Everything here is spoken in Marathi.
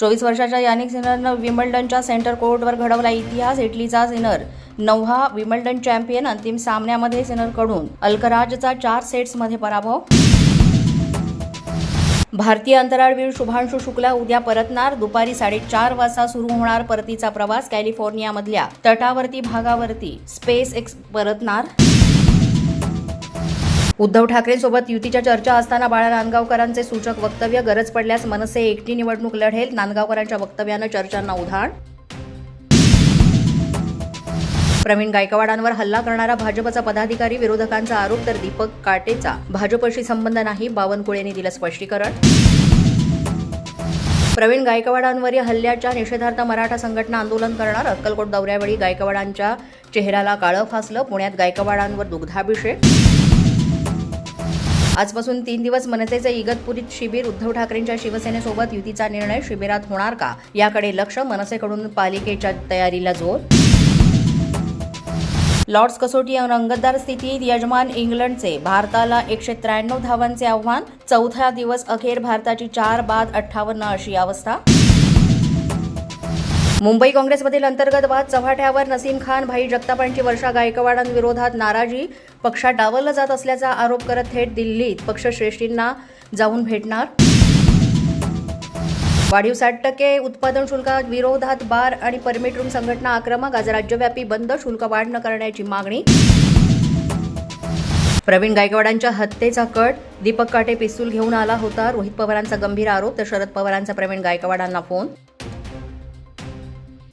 चोवीस वर्षाच्या यानिक सिनरनं विमल्डनच्या सेंटर कोर्टवर घडवला इतिहास इटलीचा सिनर. नवहा विमल्डन चॅम्पियन अंतिम सामन्यामध्ये सिनरकडून. अल्कराजचा चार सेट्समध्ये पराभव. भारतीय अंतराळवीर शुभांशु शुक्ला उद्या परतणार. दुपारी साडेचार वाजता सुरू होणार परतीचा प्रवास कॅलिफोर्नियामधल्या तटावरती भागावरती. स्पेस एक्स परतणार. उद्धव ठाकरेंसोबत युतीच्या चर्चा असताना बाळा नांदगावकरांचे सूचक वक्तव्य गरज पडल्यास मनसे एकटी निवडणूक लढेल. नांदगावकरांच्या वक्तव्यानं चर्चांना उधाण. प्रवीण गायकवाडांवर हल्ला करणारा भाजपचा पदाधिकारी विरोधकांचा आरोप तर दीपक काटेचा. भाजपशी संबंध नाही बावनकुळेंनी दिलं स्पष्टीकरण. प्रवीण गायकवाडांवरील हल्ल्याच्या निषेधार्थ मराठा संघटना आंदोलन करणार अक्कलकोट दौऱ्यावेळी गायकवाडांच्या चेहऱ्याला काळं फासलं. पुण्यात गायकवाडांवर दुग्धाभिषेक. आजपासून तीन दिवस मनसेचे इगतपुरीत शिबिर उद्धव ठाकरेंच्या शिवसेनेसोबत युतीचा निर्णय शिबिरात होणार का? याकडे लक्ष मनसेकडून पालिकेच्या तयारीला जोर. लॉर्ड्स कसोटी रंगतदार स्थितीत यजमान इंग्लंडचे भारताला एकशे त्र्याण्णव धावांचे आव्हान चौथा दिवस अखेर भारताची चार बाद अठ्ठावन्न अशी अवस्था. मुंबई काँग्रेसमधील अंतर्गत वाद चव्हाट्यावर नसीम खान भाई जगतापांची वर्षा गायकवाडांविरोधात नाराजी. पक्षात डावललं जात असल्याचा आरोप करत थेट दिल्लीत पक्षश्रेष्ठींना जाऊन भेटणार. वाढीव साठ टक्के उत्पादन शुल्कात विरोधात बार आणि परमिट रूम संघटना आक्रमक. आज राज्यव्यापी बंद शुल्क वाढ न करण्याची मागणी. प्रवीण गायकवाडांच्या हत्येचा कट. दीपक काटे पिस्तूल घेऊन आला होता रोहित पवारांचा गंभीर आरोप तर शरद पवारांचा प्रवीण गायकवाडांना फोन.